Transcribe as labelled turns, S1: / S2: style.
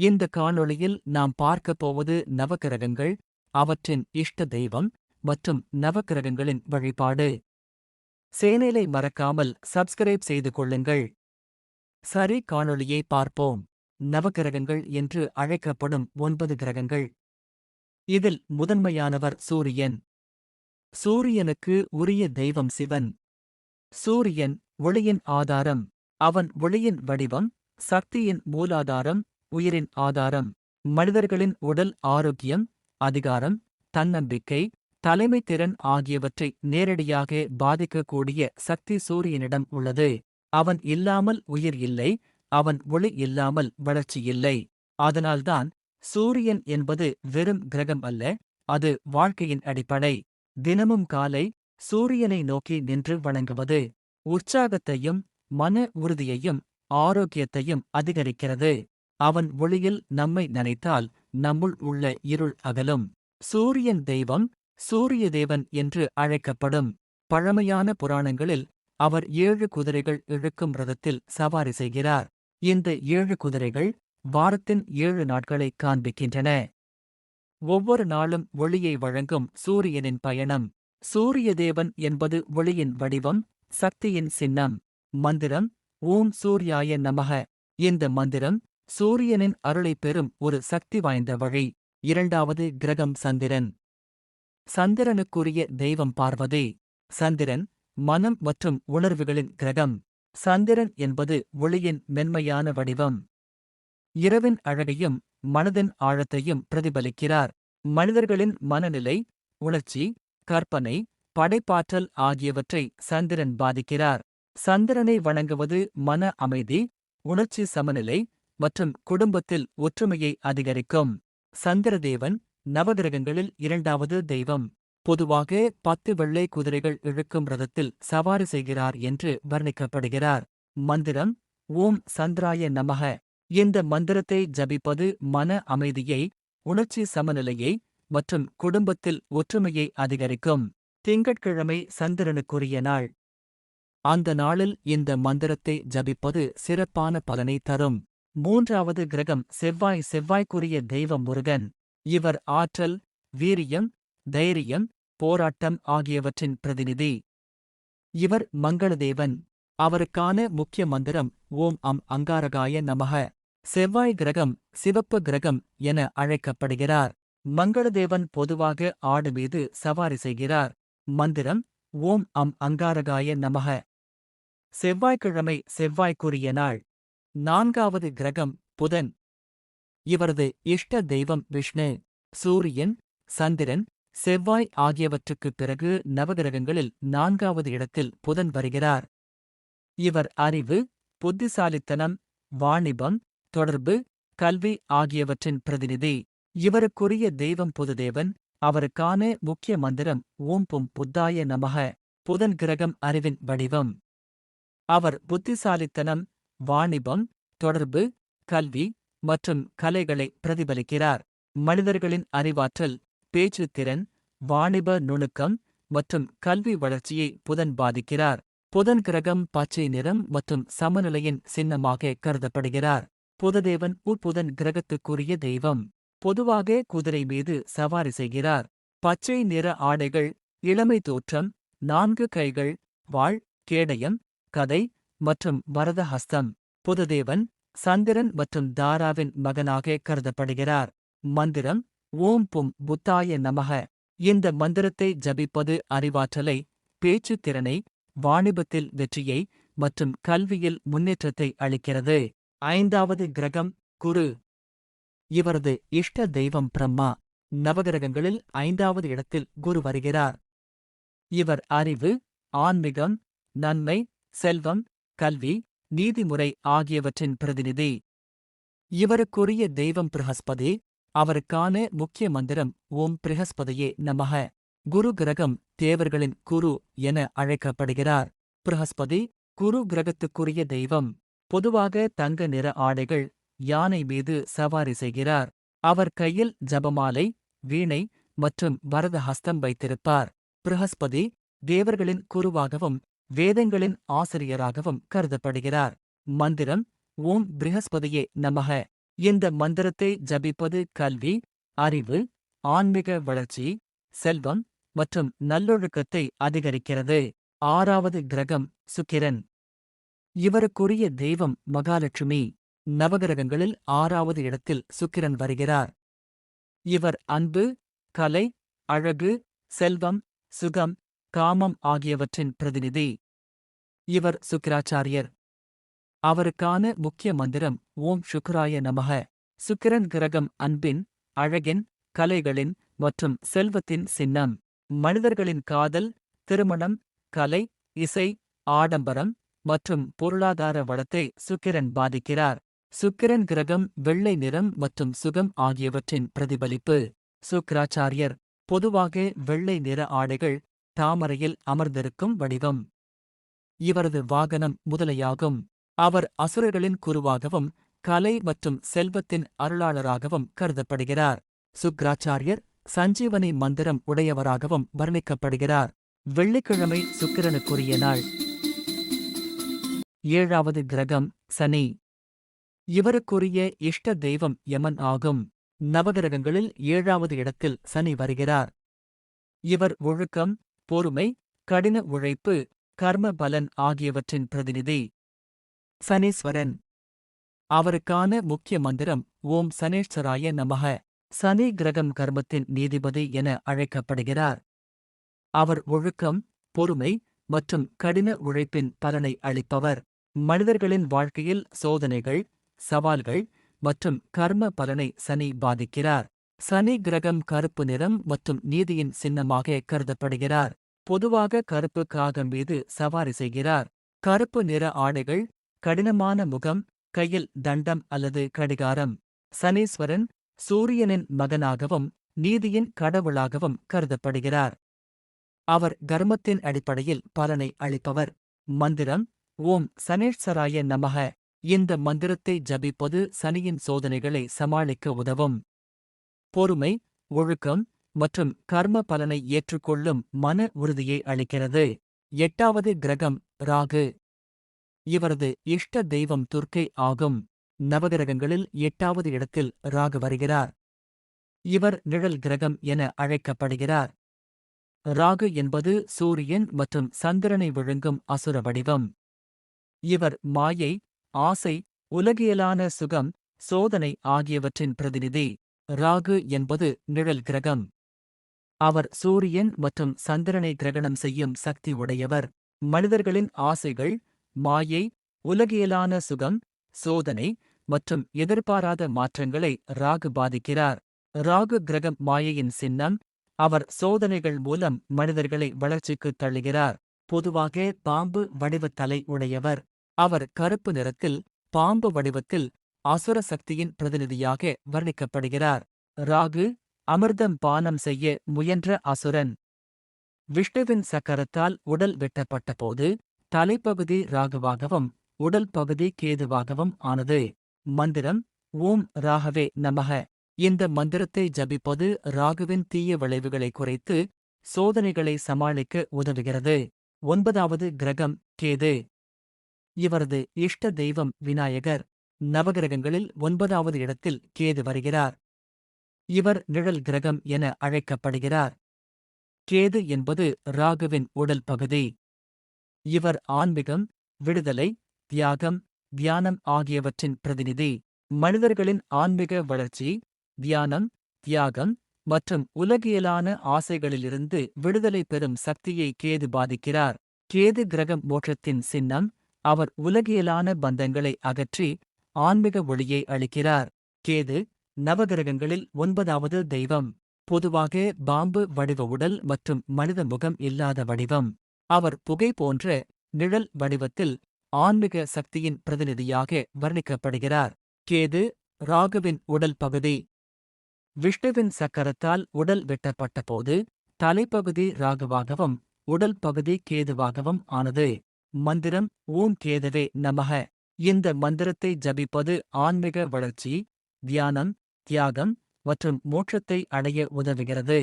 S1: இந்த காணொளியில் நாம் பார்க்கப் போவது நவக்கிரகங்கள் அவற்றின் இஷ்ட தெய்வம் மற்றும் நவக்கிரகங்களின் வழிபாடு. சேனலை மறக்காமல் சப்ஸ்கிரைப் செய்து கொள்ளுங்கள். சரி காணொளியை பார்ப்போம். நவக்கிரகங்கள் என்று அழைக்கப்படும் ஒன்பது கிரகங்கள். இதில் முதன்மையானவர் சூரியன். சூரியனுக்கு உரிய தெய்வம் சிவன். சூரியன் ஒளியின் ஆதாரம். அவன் ஒளியின் வடிவம் சக்தியின் மூலாதாரம் உயிரின் ஆதாரம் மனிதர்களின் உடல் ஆரோக்கியம் அதிகாரம் தன்னம்பிக்கை தலைமை திறன் ஆகியவற்றை நேரடியாக பாதிக்கக்கூடிய சக்தி சூரியனிடம் உள்ளது. அவன் இல்லாமல் உயிர் இல்லை அவன் ஒளி இல்லாமல் வளர்ச்சி இல்லை. அதனால்தான் சூரியன் என்பது வெறும் கிரகம் அல்ல அது வாழ்க்கையின் அடிப்படை. தினமும் காலை சூரியனை நோக்கி நின்று வணங்குவது உற்சாகத்தையும் மன உறுதியையும் ஆரோக்கியத்தையும் அதிகரிக்கிறது. அவன் ஒளியில் நம்மை நினைத்தால் நம்முள் உள்ள இருள் அகலும். சூரியன் தெய்வம் சூரிய தேவன் என்று அழைக்கப்படும். பழமையான புராணங்களில் அவர் ஏழு குதிரைகள் இழுக்கும் ரதத்தில் சவாரி செய்கிறார். இந்த ஏழு குதிரைகள் வாரத்தின் ஏழு நாட்களை காண்பிக்கின்றன. ஒவ்வொரு நாளும் ஒளியை வழங்கும் சூரியனின் பயணம். சூரிய தேவன் என்பது ஒளியின் வடிவம் சக்தியின் சின்னம். மந்திரம் ஓம் சூர்யாய நமக. இந்த மந்திரம் சூரியனின் அருளைப் பெறும் ஒரு சக்தி வாய்ந்த வழி. இரண்டாவது கிரகம் சந்திரன். சந்திரனுக்குரிய தெய்வம் பார்வதி. சந்திரன் மனம் மற்றும் உணர்வுகளின் கிரகம். சந்திரன் என்பது ஒளியின் மென்மையான வடிவம். இரவின் அழகையும் மனதின் ஆழத்தையும் பிரதிபலிக்கிறார். மனிதர்களின் மனநிலை உணர்ச்சி கற்பனை படைப்பாற்றல் ஆகியவற்றை சந்திரன் பாதிக்கிறார். சந்திரனை வணங்குவது மன அமைதி உணர்ச்சி சமநிலை மற்றும் குடும்பத்தில் ஒற்றுமையை அதிகரிக்கும். சந்திரதேவன் நவகிரகங்களில் இரண்டாவது தெய்வம். பொதுவாக பத்து வெள்ளை குதிரைகள் இழுக்கும் ரதத்தில் சவாரி செய்கிறார் என்று வர்ணிக்கப்படுகிறார். மந்திரம் ஓம் சந்திராய நமக. இந்த மந்திரத்தை ஜபிப்பது மன அமைதியை உணர்ச்சி சமநிலையை மற்றும் குடும்பத்தில் ஒற்றுமையை அதிகரிக்கும். திங்கட்கிழமை சந்திரனுக்குரிய நாள். அந்த நாளில் இந்த மந்திரத்தை ஜபிப்பது சிறப்பான பலனை தரும். மூன்றாவது கிரகம் செவ்வாய் செவ்வாய்க்குரிய தெய்வம் முருகன். இவர் ஆற்றல் வீரியம் தைரியம் போராட்டம் ஆகியவற்றின் பிரதிநிதி. இவர் மங்களதேவன். அவருக்கான முக்கிய மந்திரம் ஓம் அம் அங்காரகாய நமக. செவ்வாய் கிரகம் சிவப்பு கிரகம் என அழைக்கப்படுகிறார். மங்களதேவன் பொதுவாக ஆடு மீது சவாரி செய்கிறார். மந்திரம் ஓம் அம் அங்காரகாய நமக. செவ்வாய்க்கிழமை செவ்வாய்க்குரிய நாள். நான்காவது கிரகம் புதன். இவரது இஷ்ட தெய்வம் விஷ்ணு. சூரியன் சந்திரன் செவ்வாய் ஆகியவற்றுக்குப் பிறகு நவகிரகங்களில் நான்காவது இடத்தில் புதன் வருகிறார். இவர் அறிவு புத்திசாலித்தனம் வாணிபம் தொடர்பு கல்வி ஆகியவற்றின் பிரதிநிதி. இவருக்குரிய தெய்வம் புதுதேவன் அவருக்கான முக்கிய மந்திரம் ஓம் பும் புத்தாய நமக புதன் கிரகம் அறிவின் வடிவம். அவர் புத்திசாலித்தனம் வாணிபம் தொடர்பு கல்வி மற்றும் கலைகளை பிரதிபலிக்கிறார். மனிதர்களின் அறிவாற்றல் பேச்சு திறன் வாணிப நுணுக்கம் மற்றும் கல்வி வளர்ச்சியை புதன் பாதிக்கிறார். புதன் கிரகம் பச்சை நிறம் மற்றும் சமநிலையின் சின்னமாக கருதப்படுகிறார். புததேவன் உட்புதன் கிரகத்துக்குரிய தெய்வம். பொதுவாக குதிரை மீது சவாரி செய்கிறார். பச்சை நிற ஆடைகள் இளமை தோற்றம் நான்கு கைகள் வாழ் கேடயம் கதை மற்றும் வரதஹஸ்தம் புததேவன் சந்திரன் மற்றும் தாராவின் மகனாக கருதப்படுகிறார். மந்திரம் ஓம் பும் புத்தாய நமக. இந்த மந்திரத்தை ஜபிப்பது அறிவாற்றலை பேச்சு திறனை வாணிபத்தில் வெற்றியை மற்றும் கல்வியில் முன்னேற்றத்தை அளிக்கிறது. ஐந்தாவது கிரகம் குரு. இவரது இஷ்ட தெய்வம் பிரம்மா. நவகிரகங்களில் ஐந்தாவது இடத்தில் குரு வருகிறார். இவர் அறிவு ஆன்மீகம் நன்மை செல்வம் கல்வி நீதிமுறை ஆகியவற்றின் பிரதிநிதி. இவருக்குரிய தெய்வம் பிரகஸ்பதி அவருக்கான முக்கிய மந்திரம் ஓம் பிரகஸ்பதியே நமக. குரு கிரகம் தேவர்களின் குரு என அழைக்கப்படுகிறார். பிரகஸ்பதி குரு கிரகத்துக்குரிய தெய்வம். பொதுவாக தங்க நிற ஆடைகள் யானை மீது சவாரி செய்கிறார். அவர் கையில் ஜபமாலை வீணை மற்றும் வரத ஹஸ்தம் வைத்திருப்பார். பிரகஸ்பதி தேவர்களின் குருவாகவும் வேதங்களின் ஆசிரியராகவும் கருதப்படுகிறார். மந்திரம் ஓம் பிருகஸ்பதியே நமக. இந்த மந்திரத்தை ஜபிப்பது கல்வி அறிவு ஆன்மீக வளர்ச்சி செல்வம் மற்றும் நல்லொழுக்கத்தை அதிகரிக்கிறது. ஆறாவது கிரகம் சுக்கிரன். இவருக்குரிய தெய்வம் மகாலட்சுமி. நவகிரகங்களில் ஆறாவது இடத்தில் சுக்கிரன் வருகிறார். இவர் அன்பு கலை அழகு செல்வம் சுகம் காமம் ஆகியவற்றின் பிரதிநிதி. இவர் சுக்கிராச்சாரியர். அவருக்கான முக்கிய மந்திரம் ஓம் சுக்கராய நமக சுக்கிரன் கிரகம் அன்பின் அழகின் கலைகளின் மற்றும் செல்வத்தின் சின்னம். மனிதர்களின் காதல் திருமணம் கலை இசை ஆடம்பரம் மற்றும் பொருளாதார வளத்தை சுக்கிரன் பாதிக்கிறார். சுக்கிரன் கிரகம் வெள்ளை நிறம் மற்றும் சுகம் ஆகியவற்றின் பிரதிபலிப்பு. சுக்கிராச்சாரியர் பொதுவாக வெள்ளை நிற ஆடைகள் தாமரையில் அமர்ந்திருக்கும் வடிவம். இவரது வாகனம் முதலையாகும். அவர் அசுரர்களின் குருவாகவும் கலை மற்றும் செல்வத்தின் அருளாளராகவும் கருதப்படுகிறார். சுக்ராச்சாரியர் சஞ்சீவனி மந்திரம் உடையவராகவும் வர்ணிக்கப்படுகிறார். வெள்ளிக்கிழமை சுக்கிரனுக்குரிய நாள். ஏழாவது கிரகம் சனி. இவருக்குரிய இஷ்ட தெய்வம் யமன் ஆகும். நவகிரகங்களில் ஏழாவது இடத்தில் சனி வருகிறார். இவர் ஒழுக்கம் பொறுமை கடின உழைப்பு கர்ம பலன் ஆகியவற்றின் பிரதிநிதி. சனீஸ்வரன். அவருக்கான முக்கிய மந்திரம் ஓம் சனேஸ்வராய நமக சனி கிரகம் கர்மத்தின் நீதிபதி என அழைக்கப்படுகிறார். அவர் ஒழுக்கம் பொறுமை மற்றும் கடின உழைப்பின் பலனை அளிப்பவர். மனிதர்களின் வாழ்க்கையில் சோதனைகள் சவால்கள் மற்றும் கர்ம பலனை சனி பாதிக்கிறார். சனி கிரகம் கருப்பு நிறம் மற்றும் நீதியின் சின்னமாக கருதப்படுகிறார். பொதுவாக கருப்பு காகம் மீது சவாரி செய்கிறார். கருப்பு நிற ஆடைகள் கடினமான முகம் கையில் தண்டம் அல்லது கடிகாரம். சனீஸ்வரன் சூரியனின் மகனாகவும் நீதியின் கடவுளாகவும் கருதப்படுகிறார். அவர் கர்மத்தின் அடிப்படையில் பலனை அளிப்பவர். மந்திரம் ஓம் சனேஸ்வராய நமக இந்த மந்திரத்தை ஜபிப்பது சனியின் சோதனைகளை சமாளிக்க உதவும். பொறுமை ஒழுக்கம் மற்றும் கர்ம பலனை ஏற்றுக்கொள்ளும் மன உறுதியை அளிக்கிறது. எட்டாவது கிரகம் ராகு. இவரது இஷ்ட தெய்வம் துர்க்கை ஆகும். நவகிரகங்களில் எட்டாவது இடத்தில் ராகு வருகிறார். இவர் நிழல் கிரகம் என அழைக்கப்படுகிறார். ராகு என்பது சூரியன் மற்றும் சந்திரனை விழுங்கும் அசுர வடிவம். இவர் மாயை ஆசை உலகியலான சுகம் சோதனை ஆகியவற்றின் பிரதிநிதி. ராகு என்பது நிழல் கிரகம். அவர் சூரியன் மற்றும் சந்திரனை கிரகணம் செய்யும் சக்தி உடையவர். மனிதர்களின் ஆசைகள் மாயை உலகியலான சுகம் சோதனை மற்றும் எதிர்பாராத மாற்றங்களை ராகு பாதிக்கிறார். ராகு கிரகம் மாயையின் சின்னம் அவர் சோதனைகள் மூலம் மனிதர்களை வளர்ச்சிக்குத் தள்ளுகிறார். பொதுவாக பாம்பு வடிவ தலை உடையவர். அவர் கருப்பு நிறத்தில் பாம்பு வடிவத்தில் அசுர சக்தியின் பிரதிநிதியாக வர்ணிக்கப்படுகிறார். ராகு அமிர்தம் பானம் செய்ய முயன்ற அசுரன். விஷ்ணுவின் சக்கரத்தால் உடல் வெட்டப்பட்டபோது தலைப்பகுதி ராகுவாகவும் உடல் பகுதி கேதுவாகவும் ஆனது. மந்திரம் ஓம் ராகவே நமக. இந்த மந்திரத்தை ஜபிப்பது ராகுவின் தீய விளைவுகளை குறைத்து சோதனைகளை சமாளிக்க உதவுகிறது. ஒன்பதாவது கிரகம் கேது. இவரது இஷ்ட தெய்வம் விநாயகர். நவகிரகங்களில் ஒன்பதாவது இடத்தில் கேது வருகிறார். இவர் நிழல் கிரகம் என அழைக்கப்படுகிறார். கேது என்பது ராகுவின் உடல் பகுதி. இவர் ஆன்மீகம் விடுதலை தியாகம் தியானம் ஆகியவற்றின் பிரதிநிதி. மனிதர்களின் ஆன்மீக வளர்ச்சி தியானம் தியாகம் மற்றும் உலகியலான ஆசைகளிலிருந்து விடுதலை பெறும் சக்தியை கேது பாதிக்கிறார். கேது கிரகம் மோட்சத்தின் சின்னம் அவர் உலகியலான பந்தங்களை அகற்றி ஆன்மீக ஒளியை அளிக்கிறார். கேது நவகிரகங்களில் ஒன்பதாவது தெய்வம். பொதுவாக பாம்பு வடிவ உடல் மற்றும் மனித முகம் இல்லாத வடிவம். அவர் புகை போன்ற நிழல் வடிவத்தில் ஆன்மீக சக்தியின் பிரதிநிதியாக வர்ணிக்கப்படுகிறார். கேது ராகுவின் உடல் பகுதி. விஷ்ணுவின் சக்கரத்தால் உடல் வெட்டப்பட்டபோது தலைப்பகுதி ராகுவாகவும் உடல் பகுதி கேதுவாகவும் ஆனது. மந்திரம் ஊன் கேதவே நமக. இந்த மந்திரத்தை ஜபிப்பது ஆன்மீக வளர்ச்சி தியானம் தியாகம் மற்றும் மோட்சத்தை அடைய உதவுகிறது.